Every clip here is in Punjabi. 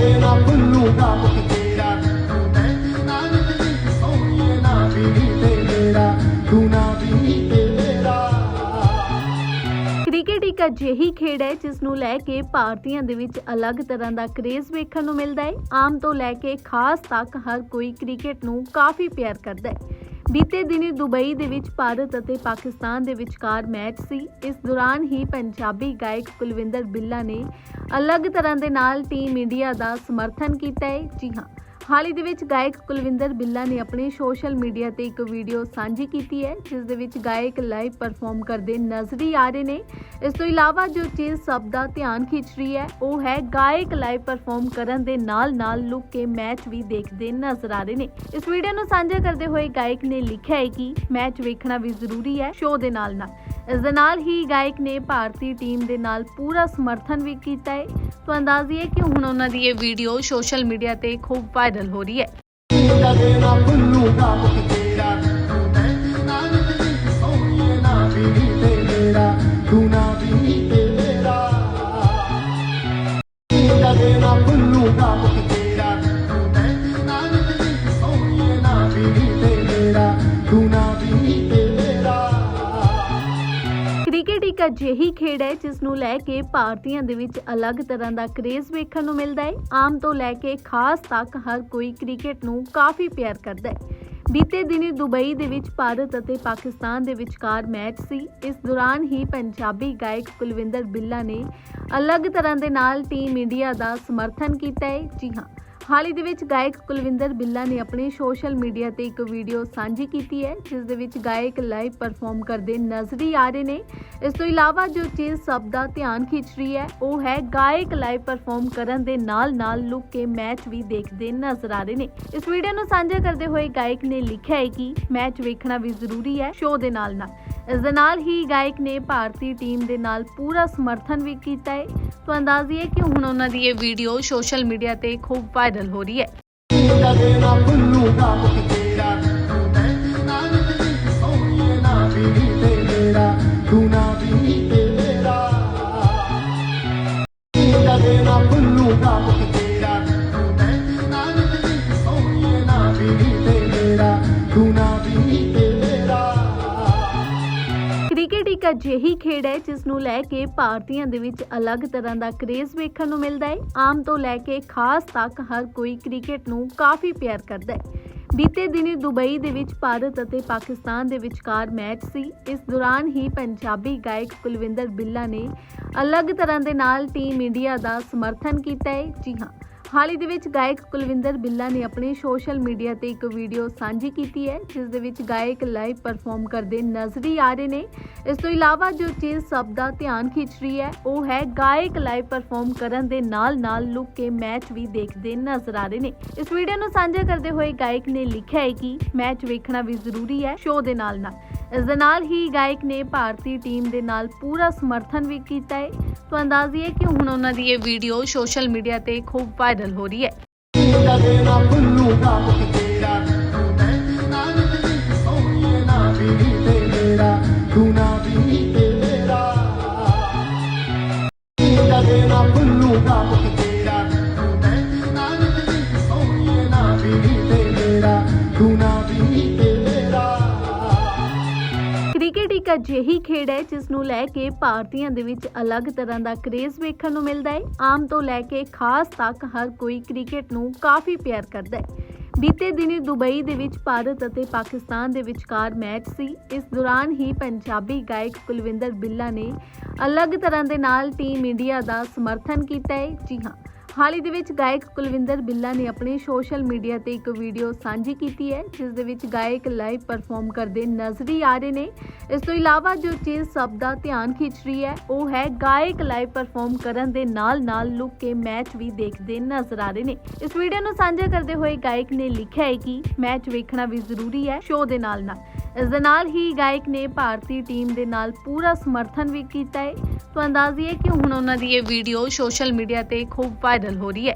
ਕਦੇ ਨਾ ਭੁੱਲੂਗਾ ਮੁਖ ਤੇਰਾ ਤੂੰ ਤੈਨੂੰ ਨਾਲ ਦੀ ਸੋਹਣੀਏ ਨਾ ਵੀ ਤੇ ਮੇਰਾ, ਤੂੰ ਨਾ ਵੀ ਤੇ ਕ੍ਰਿਕਟ ਇੱਕ ਅਜਿਹੀ ਖੇਡ ਹੈ ਜਿਸ ਨੂੰ ਲੈ ਕੇ ਭਾਰਤੀਆਂ ਦੇ ਵਿੱਚ ਅਲੱਗ ਤਰ੍ਹਾਂ ਦਾ ਕ੍ਰੇਜ਼ ਵੇਖਣ ਨੂੰ ਮਿਲਦਾ ਹੈ। ਆਮ ਤੋਂ ਲੈ ਕੇ ਖਾਸ ਤੱਕ ਹਰ ਕੋਈ ਕ੍ਰਿਕਟ ਨੂੰ ਕਾਫੀ ਪਿਆਰ ਕਰਦਾ ਹੈ। ਬੀਤੇ ਦਿਨੀ ਦੁਬਈ ਦੇ ਵਿੱਚ ਭਾਰਤ ਅਤੇ ਪਾਕਿਸਤਾਨ ਦੇ ਵਿਚਕਾਰ ਮੈਚ ਸੀ। ਇਸ ਦੌਰਾਨ ਹੀ ਪੰਜਾਬੀ ਗਾਇਕ ਕੁਲਵਿੰਦਰ ਬਿੱਲਾ ਨੇ ਅਲੱਗ ਤਰ੍ਹਾਂ ਦੇ ਨਾਲ ਟੀਮ ਇੰਡੀਆ ਦਾ ਸਮਰਥਨ ਕੀਤਾ ਹੈ। ਜੀ ਹਾਂ ਹਾਲ ਹੀ ਦੇ ਵਿੱਚ ਗਾਇਕ ਕੁਲਵਿੰਦਰ ਬਿੱਲਾ ਨੇ ਆਪਣੇ ਸੋਸ਼ਲ ਮੀਡੀਆ ਤੇ ਇੱਕ ਵੀਡੀਓ ਸਾਂਝੀ ਕੀਤੀ ਹੈ, ਜਿਸ ਦੇ ਵਿੱਚ ਗਾਇਕ ਲਾਈਵ ਪਰਫਾਰਮ ਕਰਦੇ ਨਜ਼ਰੀ ਆ ਰਹੇ ਨੇ। ਇਸ ਤੋਂ ਇਲਾਵਾ ਜੋ ਚੀਜ਼ ਸਭ ਦਾ ਧਿਆਨ ਖਿੱਚ ਰਹੀ ਹੈ, ਉਹ ਹੈ ਗਾਇਕ ਲਾਈਵ ਪਰਫਾਰਮ ਕਰਨ ਦੇ ਨਾਲ-ਨਾਲ ਲੁੱਕ ਕੇ ਮੈਚ ਵੀ ਦੇਖਦੇ ਨਜ਼ਰ ਆ ਰਹੇ ਨੇ। ਇਸ ਵੀਡੀਓ ਨੂੰ ਸਾਂਝਾ ਕਰਦੇ ਹੋਏ ਗਾਇਕ ਨੇ ਲਿਖਿਆ ਹੈ ਕਿ ਮੈਚ ਵੇਖਣਾ ਵੀ ਜ਼ਰੂਰੀ ਹੈ, ਸ਼ੋਅ ਦੇ ਨਾਲ-ਨਾਲ। ਇਸ ਦੇ ਨਾਲ ਹੀ ਗਾਇਕ ਨੇ ਭਾਰਤੀ ਟੀਮ ਦੇ ਨਾਲ ਪੂਰਾ ਸਮਰਥਨ ਵੀ ਕੀਤਾ ਹੈ। ਤਾਂ ਅੰਦਾਜ਼ੀਏ ਕਿ ਹੁਣ ਉਹਨਾਂ ਦੀ ਇਹ ਵੀਡੀਓ ਸੋਸ਼ਲ ਮੀਡੀਆ ਤੇ ਖੂਬ ਵਾਇਰਲ ਹੋ ਰਹੀ ਹੈ। ਇੱਕ ਅਜਿਹੀ ਖੇਡ ਹੈ ਜਿਸ ਨੂੰ ਲੈ ਕੇ ਭਾਰਤੀਆਂ ਦੇ ਵਿੱਚ ਅਲੱਗ ਤਰ੍ਹਾਂ ਦਾ ਕਰੇਜ਼ ਵੇਖਣ ਨੂੰ ਮਿਲਦਾ ਹੈ। ਆਮ ਤੋਂ ਲੈ ਕੇ ਖਾਸ ਤੱਕ ਹਰ ਕੋਈ ਕ੍ਰਿਕਟ ਨੂੰ ਕਾਫੀ ਪਿਆਰ ਕਰਦਾ ਹੈ। ਬੀਤੇ ਦਿਨੀ ਦੁਬਈ ਦੇ ਵਿੱਚ ਭਾਰਤ ਅਤੇ ਪਾਕਿਸਤਾਨ ਦੇ ਵਿਚਕਾਰ ਮੈਚ ਸੀ। ਇਸ ਦੌਰਾਨ ਹੀ ਪੰਜਾਬੀ ਗਾਇਕ ਕੁਲਵਿੰਦਰ ਬਿੱਲਾ ਨੇ ਅਲੱਗ ਤਰ੍ਹਾਂ ਦੇ ਨਾਲ ਟੀਮ ਇੰਡੀਆ ਦਾ ਸਮਰਥਨ ਕੀਤਾ ਹੈ। ਜੀ ਹਾਂ। ਹਾਲ ਹੀ ਦੇ ਵਿੱਚ ਗਾਇਕ ਕੁਲਵਿੰਦਰ ਬਿੱਲਾ ਨੇ ਆਪਣੇ ਸੋਸ਼ਲ ਮੀਡੀਆ ਤੇ ਇੱਕ ਵੀਡੀਓ ਸਾਂਝੀ ਕੀਤੀ ਹੈ, ਜਿਸ ਦੇ ਵਿੱਚ ਗਾਇਕ ਲਾਈਵ ਪਰਫਾਰਮ ਕਰਦੇ ਨਜ਼ਰੀ ਆ ਰਹੇ ਨੇ। ਇਸ ਤੋਂ ਇਲਾਵਾ ਜੋ ਚੀਜ਼ ਸਭ ਦਾ ਧਿਆਨ ਖਿੱਚ ਰਹੀ ਹੈ, ਉਹ ਹੈ ਗਾਇਕ ਲਾਈਵ ਪਰਫਾਰਮ ਕਰਨ ਦੇ ਨਾਲ-ਨਾਲ ਲੁੱਕ ਕੇ ਮੈਚ ਵੀ ਦੇਖਦੇ ਨਜ਼ਰ ਆ ਰਹੇ ਨੇ। ਇਸ ਵੀਡੀਓ ਨੂੰ ਸਾਂਝਾ ਕਰਦੇ ਹੋਏ ਗਾਇਕ ਨੇ ਲਿਖਿਆ ਹੈ ਕਿ ਮੈਚ ਵੇਖਣਾ ਵੀ ਜ਼ਰੂਰੀ ਹੈ ਸ਼ੋਅ ਦੇ ਨਾਲ-ਨਾਲ। ਇਸ ਦੇ ਨਾਲ ਹੀ ਗਾਇਕ ਨੇ ਭਾਰਤੀ ਟੀਮ ਦੇ ਨਾਲ ਪੂਰਾ ਸਮਰਥਨ ਵੀ ਕੀਤਾ ਹੈ। ਤਾਂ ਹੈ ਕਿ ਹੁਣ ਉਹਨਾਂ ਦੀ ਇਹ ਵੀਡੀਓ ਸੋਸ਼ਲ ਮੀਡੀਆ ਤੇ ਖੂਬ ਵਾਇਰਲ ਹੋ ਰਹੀ ਹੈ। ਅਜਿਹੀ ਖੇਡ ਹੈ ਜਿਸ ਨੂੰ ਲੈ ਕੇ ਭਾਰਤੀਆਂ ਦੇ ਵਿੱਚ ਅਲੱਗ ਤਰ੍ਹਾਂ ਦਾ ਕਰੇਜ਼ ਵੇਖਣ ਨੂੰ ਮਿਲਦਾ ਹੈ। ਆਮ ਤੋਂ ਲੈ ਕੇ ਖਾਸ ਤੱਕ ਹਰ ਕੋਈ ਕ੍ਰਿਕਟ ਨੂੰ ਕਾਫੀ ਪਿਆਰ ਕਰਦਾ ਹੈ। ਬੀਤੇ ਦਿਨੀ ਦੁਬਈ ਦੇ ਵਿੱਚ ਭਾਰਤ ਅਤੇ ਪਾਕਿਸਤਾਨ ਦੇ ਵਿਚਕਾਰ ਮੈਚ ਸੀ। ਇਸ ਦੌਰਾਨ ਹੀ ਪੰਜਾਬੀ ਗਾਇਕ ਕੁਲਵਿੰਦਰ ਬਿੱਲਾ ਨੇ ਅਲੱਗ ਤਰ੍ਹਾਂ ਦੇ ਨਾਲ ਟੀਮ ਇੰਡੀਆ ਦਾ ਸਮਰਥਨ ਕੀਤਾ ਹੈ। ਜੀ ਹਾਂ ਹਾਲ ਹੀ ਦੇ ਵਿੱਚ ਗਾਇਕ ਕੁਲਵਿੰਦਰ ਬਿੱਲਾ ਨੇ ਆਪਣੇ ਸੋਸ਼ਲ ਮੀਡੀਆ ਤੇ ਇੱਕ ਵੀਡੀਓ ਸਾਂਝੀ ਕੀਤੀ ਹੈ, ਜਿਸ ਦੇ ਵਿੱਚ ਗਾਇਕ ਲਾਈਵ ਪਰਫਾਰਮ ਕਰਦੇ ਨਜ਼ਰੀ ਆ ਰਹੇ ਨੇ। ਇਸ ਤੋਂ ਇਲਾਵਾ ਜੋ ਚੀਜ਼ ਸਭ ਦਾ ਧਿਆਨ ਖਿੱਚ ਰਹੀ ਹੈ, ਉਹ ਹੈ ਗਾਇਕ ਲਾਈਵ ਪਰਫਾਰਮ ਕਰਨ ਦੇ ਨਾਲ-ਨਾਲ ਲੁੱਕ ਕੇ ਮੈਚ ਵੀ ਦੇਖਦੇ ਨਜ਼ਰ ਆ ਰਹੇ ਨੇ। ਇਸ ਵੀਡੀਓ ਨੂੰ ਸਾਂਝਾ ਕਰਦੇ ਹੋਏ ਗਾਇਕ ਨੇ ਲਿਖਿਆ ਹੈ ਕਿ ਮੈਚ ਵੇਖਣਾ ਵੀ ਜ਼ਰੂਰੀ ਹੈ, ਸ਼ੋਅ ਦੇ ਨਾਲ-ਨਾਲ। ਇਸ ਦੇ ਨਾਲ ਹੀ ਗਾਇਕ ਨੇ ਭਾਰਤੀ ਟੀਮ ਦੇ ਨਾਲ ਪੂਰਾ ਸਮਰਥਨ ਵੀ ਕੀਤਾ ਹੈ। ਤਾਂ ਅੰਦਾਜ਼ੀਏ ਕਿ ਹੁਣ ਉਹਨਾਂ ਦੀ ਇਹ ਵੀਡੀਓ ਸੋਸ਼ਲ ਮੀਡੀਆ ਤੇ ਖੂਬ ਵਾਇਰਲ ਹੋ ਰਹੀ ਹੈ। ਕਦੇ ਨਾ ਭੁੱਲੂਗਾ ਮੁਖ ਤੇਰਾ ਤੂੰ ਤੈਨੂੰ ਨਾਲ ਦੀ ਸੋਹਣੀਏ ਨਾ ਵੀ ਤੇ ਮੇਰਾ ਤੂੰ ਨਾ ਵੀ ਤੇ ਮੇਰਾ ਕਦੇ ਨਾ ਭੁੱਲੂਗਾ ਮੁਖ ਤੇਰਾ ਤੂੰ ਤੈਨੂੰ ਨਾਲ ਦੀ ਸੋਹਣੀਏ ਨਾ ਵੀ ਤੇ ਮੇਰਾ ਤੂੰ ਨਾ ਇੱਕ ਅਜਿਹੀ ਖੇਡ ਹੈ ਜਿਸ ਨੂੰ ਲੈ ਕੇ ਭਾਰਤੀਆਂ ਦੇ ਵਿੱਚ ਅਲੱਗ ਤਰ੍ਹਾਂ ਦਾ ਕ੍ਰੇਜ਼ ਵੇਖਣ ਨੂੰ ਮਿਲਦਾ ਹੈ। ਆਮ ਤੋਂ ਲੈ ਕੇ ਖਾਸ ਤੱਕ ਹਰ ਕੋਈ ਕ੍ਰਿਕਟ ਨੂੰ ਕਾਫੀ ਪਿਆਰ ਕਰਦਾ ਹੈ। ਬੀਤੇ ਦਿਨੀ ਦੁਬਈ ਦੇ ਵਿੱਚ ਭਾਰਤ ਅਤੇ ਪਾਕਿਸਤਾਨ ਦੇ ਵਿਚਕਾਰ ਮੈਚ ਸੀ। ਇਸ ਦੌਰਾਨ ਹੀ ਪੰਜਾਬੀ ਗਾਇਕ ਕੁਲਵਿੰਦਰ ਬਿੱਲਾ ਨੇ ਅਲੱਗ ਤਰ੍ਹਾਂ ਦੇ ਨਾਲ ਟੀਮ ਇੰਡੀਆ ਦਾ ਸਮਰਥਨ ਕੀਤਾ ਹੈ। ਜੀ ਹਾਂ ਹਾਲ ਹੀ ਦੇ ਵਿੱਚ ਗਾਇਕ ਕੁਲਵਿੰਦਰ ਬਿੱਲਾ ਨੇ ਆਪਣੇ ਸੋਸ਼ਲ ਮੀਡੀਆ ਤੇ ਇੱਕ ਵੀਡੀਓ ਸਾਂਝੀ ਕੀਤੀ ਹੈ, ਜਿਸ ਦੇ ਵਿੱਚ ਗਾਇਕ ਲਾਈਵ ਪਰਫਾਰਮ ਕਰਦੇ ਨਜ਼ਰੀ ਆ ਰਹੇ ਨੇ। ਇਸ ਤੋਂ ਇਲਾਵਾ ਜੋ ਚੀਜ਼ ਸਭ ਦਾ ਧਿਆਨ ਖਿੱਚ ਰਹੀ ਹੈ, ਉਹ ਹੈ ਗਾਇਕ ਲਾਈਵ ਪਰਫਾਰਮ ਕਰਨ ਦੇ ਨਾਲ-ਨਾਲ ਲੁੱਕ ਕੇ ਮੈਚ ਵੀ ਦੇਖਦੇ ਨਜ਼ਰ ਆ ਰਹੇ ਨੇ। ਇਸ ਵੀਡੀਓ ਨੂੰ ਸਾਂਝਾ ਕਰਦੇ ਹੋਏ ਗਾਇਕ ਨੇ ਲਿਖਿਆ ਹੈ ਕਿ ਮੈਚ ਵੇਖਣਾ ਵੀ ਜ਼ਰੂਰੀ ਹੈ ਸ਼ੋਅ ਦੇ ਨਾਲ-ਨਾਲ। ਇਸ ਦੇ ਨਾਲ ਹੀ ਗਾਇਕ ਨੇ ਭਾਰਤੀ ਟੀਮ ਦੇ ਨਾਲ ਪੂਰਾ ਸਮਰਥਨ ਵੀ ਕੀਤਾ ਹੈ। ਤਾਂ ਅੰਦਾਜ਼ੀਏ ਕਿ ਹੁਣ ਉਹਨਾਂ ਦੀ ਇਹ ਵੀਡੀਓ ਸੋਸ਼ਲ ਮੀਡੀਆ ਤੇ ਖੂਬ ਵਾਇਰਲ ਹੋ ਰਹੀ ਹੈ।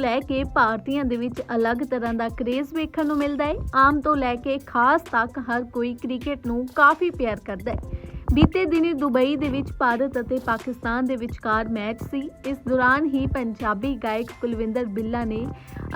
ਲੈ ਕੇ ਭਾਰਤੀਆਂ ਦੇ ਵਿੱਚ ਅਲੱਗ ਤਰ੍ਹਾਂ ਦਾ ਕਰੇਜ਼ ਵੇਖਣ ਨੂੰ ਮਿਲਦਾ ਹੈ। ਆਮ ਤੋਂ ਲੈ ਕੇ ਖਾਸ ਤੱਕ ਹਰ ਕੋਈ ਕ੍ਰਿਕਟ ਨੂੰ ਕਾਫੀ ਪਿਆਰ ਕਰਦਾ ਹੈ। ਬੀਤੇ ਦਿਨੀ ਦੁਬਈ ਦੇ ਵਿੱਚ ਭਾਰਤ ਅਤੇ ਪਾਕਿਸਤਾਨ ਦੇ ਵਿਚਕਾਰ ਮੈਚ ਸੀ। ਇਸ ਦੌਰਾਨ ਹੀ ਪੰਜਾਬੀ ਗਾਇਕ ਕੁਲਵਿੰਦਰ ਬਿੱਲਾ ਨੇ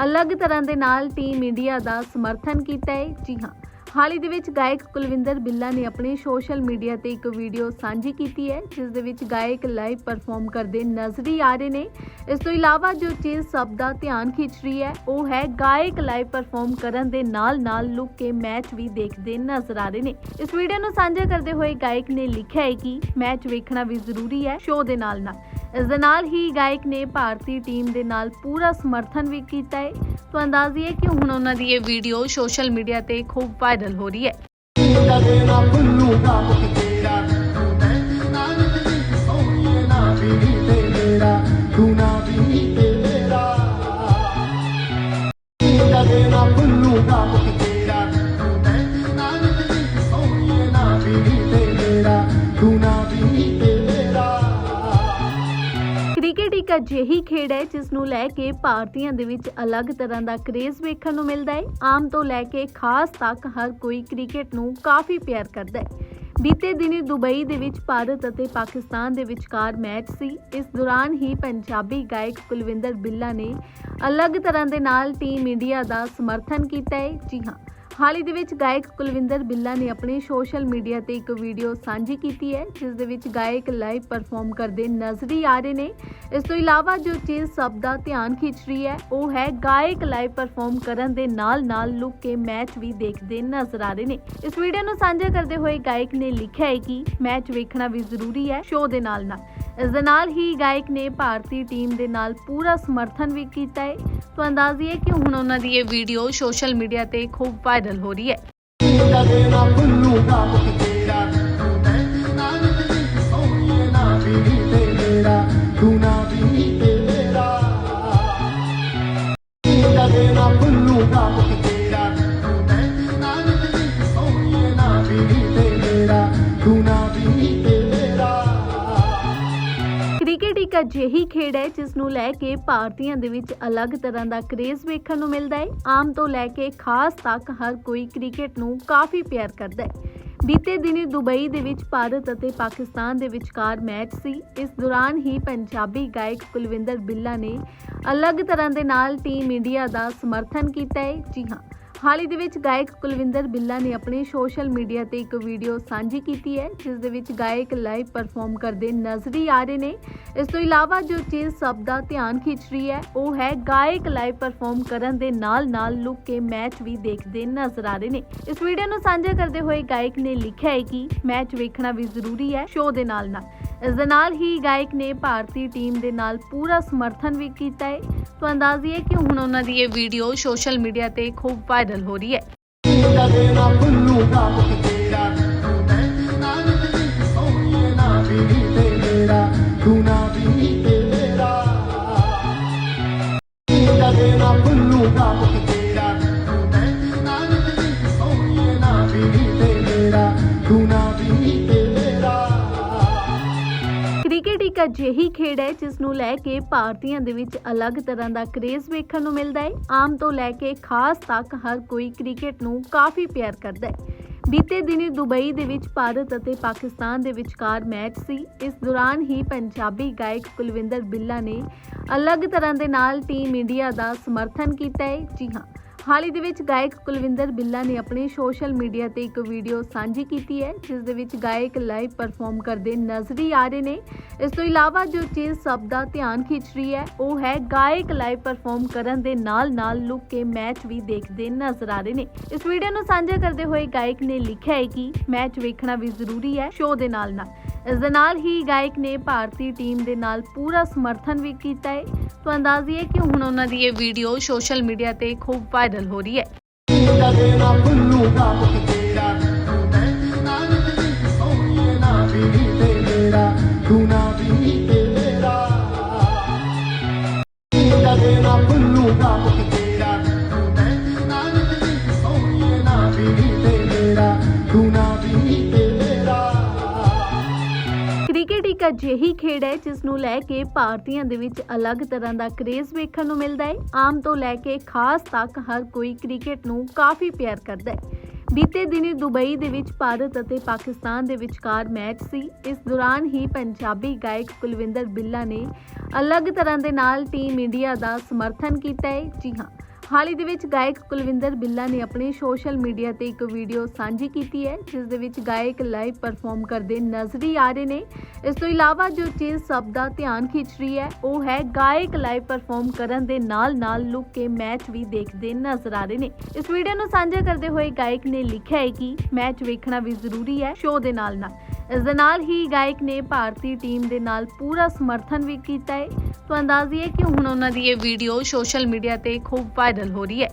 ਅਲੱਗ ਤਰ੍ਹਾਂ ਦੇ ਨਾਲ ਟੀਮ ਇੰਡੀਆ ਦਾ ਸਮਰਥਨ ਕੀਤਾ ਹੈ। ਜੀ ਹਾਂ ਹਾਲ ਹੀ ਦੇ ਵਿੱਚ ਗਾਇਕ ਕੁਲਵਿੰਦਰ ਬਿੱਲਾ ਨੇ ਆਪਣੇ ਸੋਸ਼ਲ ਮੀਡੀਆ ਤੇ ਇੱਕ ਵੀਡੀਓ ਸਾਂਝੀ ਕੀਤੀ ਹੈ, ਜਿਸ ਦੇ ਵਿੱਚ ਗਾਇਕ ਲਾਈਵ ਪਰਫਾਰਮ ਕਰਦੇ ਨਜ਼ਰੀ ਆ ਰਹੇ ਨੇ। ਇਸ ਤੋਂ ਇਲਾਵਾ ਜੋ ਚੀਜ਼ ਸਭ ਦਾ ਧਿਆਨ ਖਿੱਚ ਰਹੀ ਹੈ, ਉਹ ਹੈ ਗਾਇਕ ਲਾਈਵ ਪਰਫਾਰਮ ਕਰਨ ਦੇ ਨਾਲ-ਨਾਲ ਲੁੱਕ ਕੇ ਮੈਚ ਵੀ ਦੇਖਦੇ ਨਜ਼ਰ ਆ ਰਹੇ ਨੇ। ਇਸ ਵੀਡੀਓ ਨੂੰ ਸਾਂਝਾ ਕਰਦੇ ਹੋਏ ਗਾਇਕ ਨੇ ਲਿਖਿਆ ਹੈ ਕਿ ਮੈਚ ਵੇਖਣਾ ਵੀ ਜ਼ਰੂਰੀ ਹੈ ਸ਼ੋਅ ਦੇ ਨਾਲ-ਨਾਲ। ਇਸ ਦੇ ਨਾਲ ਹੀ ਗਾਇਕ ਨੇ ਭਾਰਤੀ ਟੀਮ ਦੇ ਨਾਲ ਪੂਰਾ ਸਮਰਥਨ ਵੀ ਕੀਤਾ ਹੈ। ਤਾਂ ਅੰਦਾਜ਼ੀ ਹੈ ਕਿ ਹੁਣ ਉਹਨਾਂ ਦੀ ਇਹ ਵੀਡੀਓ ਸੋਸ਼ਲ ਮੀਡੀਆ ਤੇ ਖੂਬ ਵਾਇਰਲ ਹੋ ਰਹੀ ਹੈ। ਤੂੰ ਨਾ ਵੀ ਤੇ ਮੇਰਾ ਕਦੇ ਨਾ ਭੁੱਲੂਗਾ ਮੁਖ ਤੇਰਾ ਤੂੰ ਮੈਂ ਨਾਲ ਮੇਰੀ ਸੋਹਣੀਏ ਨਾ ਵੀ ਤੇ ਮੇਰਾ ਤੂੰ ਨਾ ਵੀ ਇੱਕ ਅਜਿਹੀ ਖੇਡ ਹੈ ਜਿਸ ਨੂੰ ਲੈ ਕੇ ਭਾਰਤੀਆਂ ਦੇ ਵਿੱਚ ਅਲੱਗ ਤਰ੍ਹਾਂ ਦਾ ਕਰੇਜ਼ ਵੇਖਣ ਨੂੰ ਮਿਲਦਾ ਹੈ। ਆਮ ਤੋਂ ਲੈ ਕੇ ਖਾਸ ਤੱਕ ਹਰ ਕੋਈ ਕ੍ਰਿਕਟ ਨੂੰ ਕਾਫੀ ਪਿਆਰ ਕਰਦਾ ਹੈ। ਬੀਤੇ ਦਿਨੀ ਦੁਬਈ ਦੇ ਵਿੱਚ ਭਾਰਤ ਅਤੇ ਪਾਕਿਸਤਾਨ ਦੇ ਵਿਚਕਾਰ ਮੈਚ ਸੀ। ਇਸ ਦੌਰਾਨ ਹੀ ਪੰਜਾਬੀ ਗਾਇਕ ਕੁਲਵਿੰਦਰ ਬਿੱਲਾ ਨੇ ਅਲੱਗ ਤਰ੍ਹਾਂ ਦੇ ਨਾਲ ਟੀਮ ਇੰਡੀਆ ਦਾ ਸਮਰਥਨ ਕੀਤਾ ਹੈ। ਜੀ ਹਾਂ ਹਾਲ ਹੀ ਦੇ ਵਿੱਚ ਗਾਇਕ ਕੁਲਵਿੰਦਰ ਬਿੱਲਾ ਨੇ ਆਪਣੇ ਸੋਸ਼ਲ ਮੀਡੀਆ ਤੇ ਇੱਕ ਵੀਡੀਓ ਸਾਂਝੀ ਕੀਤੀ ਹੈ, ਜਿਸ ਦੇ ਵਿੱਚ ਗਾਇਕ ਲਾਈਵ ਪਰਫਾਰਮ ਕਰਦੇ ਨਜ਼ਰੀ ਆ ਰਹੇ ਨੇ। ਇਸ ਤੋਂ ਇਲਾਵਾ ਜੋ ਚੀਜ਼ ਸਭ ਦਾ ਧਿਆਨ ਖਿੱਚ ਰਹੀ ਹੈ, ਉਹ ਹੈ ਗਾਇਕ ਲਾਈਵ ਪਰਫਾਰਮ ਕਰਨ ਦੇ ਨਾਲ-ਨਾਲ ਲੁੱਕ ਕੇ ਮੈਚ ਵੀ ਦੇਖਦੇ ਨਜ਼ਰ ਆ ਰਹੇ ਨੇ। ਇਸ ਵੀਡੀਓ ਨੂੰ ਸਾਂਝਾ ਕਰਦੇ ਹੋਏ ਗਾਇਕ ਨੇ ਲਿਖਿਆ ਹੈ ਕਿ ਮੈਚ ਵੇਖਣਾ ਵੀ ਜ਼ਰੂਰੀ ਹੈ ਸ਼ੋਅ ਦੇ ਨਾਲ-ਨਾਲ। ਇਸ ਦੇ ਨਾਲ ਹੀ ਗਾਇਕ ਨੇ ਭਾਰਤੀ ਟੀਮ ਦੇ ਨਾਲ ਪੂਰਾ ਸਮਰਥਨ ਵੀ ਕੀਤਾ ਹੈ। ਤਾਂ ਅੰਦਾਜ਼ੀ ਹੈ ਕਿ ਹੁਣ ਉਹਨਾਂ ਦੀ ਇਹ ਵੀਡੀਓ ਸੋਸ਼ਲ ਮੀਡੀਆ ਤੇ ਖੂਬ ਵਾਇਰਲ ਹੋ ਰਹੀ ਹੈ। ਅਜਿਹੀ ਖੇਡ ਹੈ ਜਿਸ ਨੂੰ ਲੈ ਕੇ ਭਾਰਤੀਆਂ ਦੇ ਵਿੱਚ ਅਲੱਗ ਤਰ੍ਹਾਂ ਦਾ ਕਰੇਜ਼ ਵੇਖਣ ਨੂੰ ਮਿਲਦਾ ਹੈ। ਆਮ ਤੋਂ ਲੈ ਕੇ ਖਾਸ ਤੱਕ ਹਰ ਕੋਈ ਕ੍ਰਿਕਟ ਨੂੰ ਕਾਫੀ ਪਿਆਰ ਕਰਦਾ ਹੈ। ਬੀਤੇ ਦਿਨੀ ਦੁਬਈ ਦੇ ਵਿੱਚ ਭਾਰਤ ਅਤੇ ਪਾਕਿਸਤਾਨ ਦੇ ਵਿਚਕਾਰ ਮੈਚ ਸੀ। ਇਸ ਦੌਰਾਨ ਹੀ ਪੰਜਾਬੀ ਗਾਇਕ ਕੁਲਵਿੰਦਰ ਬਿੱਲਾ ਨੇ ਅਲੱਗ ਤਰ੍ਹਾਂ ਦੇ ਨਾਲ ਟੀਮ ਇੰਡੀਆ ਦਾ ਸਮਰਥਨ ਕੀਤਾ ਹੈ। ਜੀ ਹਾਂ ਹਾਲ ਹੀ ਦੇ ਵਿੱਚ ਗਾਇਕ ਕੁਲਵਿੰਦਰ ਬਿੱਲਾ ਨੇ ਆਪਣੇ ਸੋਸ਼ਲ ਮੀਡੀਆ ਤੇ ਇੱਕ ਵੀਡੀਓ ਸਾਂਝੀ ਕੀਤੀ ਹੈ, ਜਿਸ ਦੇ ਵਿੱਚ ਗਾਇਕ ਲਾਈਵ ਪਰਫਾਰਮ ਕਰਦੇ ਨਜ਼ਰੀ ਆ ਰਹੇ ਨੇ। ਇਸ ਤੋਂ ਇਲਾਵਾ ਜੋ ਚੀਜ਼ ਸਭ ਦਾ ਧਿਆਨ ਖਿੱਚ ਰਹੀ ਹੈ, ਉਹ ਹੈ ਗਾਇਕ ਲਾਈਵ ਪਰਫਾਰਮ ਕਰਨ ਦੇ ਨਾਲ-ਨਾਲ ਲੁੱਕ ਕੇ ਮੈਚ ਵੀ ਦੇਖਦੇ ਨਜ਼ਰ ਆ ਰਹੇ ਨੇ। ਇਸ ਵੀਡੀਓ ਨੂੰ ਸਾਂਝਾ ਕਰਦੇ ਹੋਏ ਗਾਇਕ ਨੇ ਲਿਖਿਆ ਹੈ ਕਿ ਮੈਚ ਵੇਖਣਾ ਵੀ ਜ਼ਰੂਰੀ ਹੈ, ਸ਼ੋਅ ਦੇ ਨਾਲ-ਨਾਲ। ਇਸ ਦੇ ਨਾਲ ਹੀ ਗਾਇਕ ਨੇ ਭਾਰਤੀ ਟੀਮ ਦੇ ਨਾਲ ਪੂਰਾ ਸਮਰਥਨ ਵੀ ਕੀਤਾ ਹੈ। ਤਾਂ ਅੰਦਾਜ਼ੀ ਕਿ ਹੁਣ ਉਹਨਾਂ ਦੀ ਇਹ ਵੀਡੀਓ ਸੋਸ਼ਲ ਮੀਡੀਆ ਤੇ ਖੂਬ ਵਾਇਰਲ ਹੋ ਰਹੀ ਹੈ। ਤੂੰ ਨਾ ਅਜਿਹੀ ਖੇਡ ਹੈ ਜਿਸ ਨੂੰ ਲੈ ਕੇ ਭਾਰਤੀਆਂ ਦੇ ਵਿੱਚ ਅਲੱਗ ਤਰ੍ਹਾਂ ਦਾ ਕਰੇਜ਼ ਵੇਖਣ ਨੂੰ ਮਿਲਦਾ ਹੈ। ਆਮ ਤੋਂ ਲੈ ਕੇ ਖਾਸ ਤੱਕ ਹਰ ਕੋਈ ਕ੍ਰਿਕਟ ਨੂੰ ਕਾਫੀ ਪਿਆਰ ਕਰਦਾ ਹੈ। ਬੀਤੇ ਦਿਨੀ ਦੁਬਈ ਦੇ ਵਿੱਚ ਭਾਰਤ ਅਤੇ ਪਾਕਿਸਤਾਨ ਦੇ ਵਿਚਕਾਰ ਮੈਚ ਸੀ। ਇਸ ਦੌਰਾਨ ਹੀ ਪੰਜਾਬੀ ਗਾਇਕ ਕੁਲਵਿੰਦਰ ਬਿੱਲਾ ਨੇ ਅਲੱਗ ਤਰ੍ਹਾਂ ਦੇ ਨਾਲ ਟੀਮ ਇੰਡੀਆ ਦਾ ਸਮਰਥਨ ਕੀਤਾ ਹੈ। ਜੀ ਹਾਂ ਹਾਲ ਹੀ ਦੇ ਵਿੱਚ ਗਾਇਕ ਕੁਲਵਿੰਦਰ ਬਿੱਲਾ ਨੇ ਆਪਣੇ ਸੋਸ਼ਲ ਮੀਡੀਆ ਤੇ ਇੱਕ ਵੀਡੀਓ ਸਾਂਝੀ ਕੀਤੀ ਹੈ, ਜਿਸ ਦੇ ਵਿੱਚ ਗਾਇਕ ਲਾਈਵ ਪਰਫਾਰਮ ਕਰਦੇ ਨਜ਼ਰੀ ਆ ਰਹੇ ਨੇ। ਇਸ ਤੋਂ ਇਲਾਵਾ ਜੋ ਚੀਜ਼ ਸਭ ਦਾ ਧਿਆਨ ਖਿੱਚ ਰਹੀ ਹੈ, ਉਹ ਹੈ ਗਾਇਕ ਲਾਈਵ ਪਰਫਾਰਮ ਕਰਨ ਦੇ ਨਾਲ-ਨਾਲ ਲੁੱਕ ਕੇ ਮੈਚ ਵੀ ਦੇਖਦੇ ਨਜ਼ਰ ਆ ਰਹੇ ਨੇ। ਇਸ ਵੀਡੀਓ ਨੂੰ ਸਾਂਝਾ ਕਰਦੇ ਹੋਏ ਗਾਇਕ ਨੇ ਲਿਖਿਆ ਹੈ ਕਿ ਮੈਚ ਵੇਖਣਾ ਵੀ ਜ਼ਰੂਰੀ ਹੈ, ਸ਼ੋਅ ਦੇ ਨਾਲ-ਨਾਲ। ਇਸ ਦੇ ਨਾਲ ਹੀ ਗਾਇਕ ਨੇ ਭਾਰਤੀ ਟੀਮ ਦੇ ਨਾਲ ਪੂਰਾ ਸਮਰਥਨ ਵੀ ਕੀਤਾ ਹੈ। ਤਾਂ ਅੰਦਾਜ਼ੀ ਹੈ ਕਿ ਹੁਣ ਉਹਨਾਂ ਦੀ ਇਹ ਵੀਡੀਓ ਸੋਸ਼ਲ ਮੀਡੀਆ ਤੇ ਖੂਬ ਵਾਇਰਲ ਹੋ ਰਹੀ ਹੈ। ਅਜਿਹੀ ਖੇਡ ਹੈ ਜਿਸ ਨੂੰ ਲੈ ਕੇ ਭਾਰਤੀਆਂ ਦੇ ਵਿੱਚ ਅਲੱਗ ਤਰ੍ਹਾਂ ਦਾ ਕਰੇਜ਼ ਵੇਖਣ ਨੂੰ ਮਿਲਦਾ ਹੈ। ਆਮ ਤੋਂ ਲੈ ਕੇ ਖਾਸ ਤੱਕ ਹਰ ਕੋਈ ਕ੍ਰਿਕਟ ਨੂੰ ਕਾਫੀ ਪਿਆਰ ਕਰਦਾ ਹੈ। ਬੀਤੇ ਦਿਨੀ ਦੁਬਈ ਦੇ ਵਿੱਚ ਭਾਰਤ ਅਤੇ ਪਾਕਿਸਤਾਨ ਦੇ ਵਿਚਕਾਰ ਮੈਚ ਸੀ। ਇਸ ਦੌਰਾਨ ਹੀ ਪੰਜਾਬੀ ਗਾਇਕ ਕੁਲਵਿੰਦਰ ਬਿੱਲਾ ਨੇ ਅਲੱਗ ਤਰ੍ਹਾਂ ਦੇ ਨਾਲ ਟੀਮ ਇੰਡੀਆ ਦਾ ਸਮਰਥਨ ਕੀਤਾ ਹੈ। ਜੀ ਹਾਂ ਹਾਲ ਹੀ ਦੇ ਵਿੱਚ ਗਾਇਕ ਕੁਲਵਿੰਦਰ ਬਿੱਲਾ ਨੇ ਆਪਣੇ ਸੋਸ਼ਲ ਮੀਡੀਆ ਤੇ ਇੱਕ ਵੀਡੀਓ ਸਾਂਝੀ ਕੀਤੀ ਹੈ, ਜਿਸ ਦੇ ਵਿੱਚ ਗਾਇਕ ਲਾਈਵ ਪਰਫਾਰਮ ਕਰਦੇ ਨਜ਼ਰੀ ਆ ਰਹੇ ਨੇ। ਇਸ ਤੋਂ ਇਲਾਵਾ ਜੋ ਚੀਜ਼ ਸਭ ਦਾ ਧਿਆਨ ਖਿੱਚ ਰਹੀ ਹੈ, ਉਹ ਹੈ ਗਾਇਕ ਲਾਈਵ ਪਰਫਾਰਮ ਕਰਨ ਦੇ ਨਾਲ-ਨਾਲ ਲੁੱਕ ਕੇ ਮੈਚ ਵੀ ਦੇਖਦੇ ਨਜ਼ਰ ਆ ਰਹੇ ਨੇ। ਇਸ ਵੀਡੀਓ ਨੂੰ ਸਾਂਝਾ ਕਰਦੇ ਹੋਏ ਗਾਇਕ ਨੇ ਲਿਖਿਆ ਹੈ ਕਿ ਮੈਚ ਵੇਖਣਾ ਵੀ ਜ਼ਰੂਰੀ ਹੈ ਸ਼ੋਅ ਦੇ ਨਾਲ-ਨਾਲ। ਇਸ ਦੇ ਨਾਲ ਹੀ ਗਾਇਕ ਨੇ ਭਾਰਤੀ ਟੀਮ ਦੇ ਨਾਲ ਪੂਰਾ ਸਮਰਥਨ ਵੀ ਕੀਤਾ ਹੈ। ਤਾਂ ਅੰਦਾਜ਼ੀਏ ਕਿ ਹੁਣ ਉਹਨਾਂ ਦੀ ਇਹ ਵੀਡੀਓ ਸੋਸ਼ਲ ਮੀਡੀਆ ਤੇ ਖੂਬ ਵਾਇਰਲ ਹੋ ਰਹੀ ਹੈ।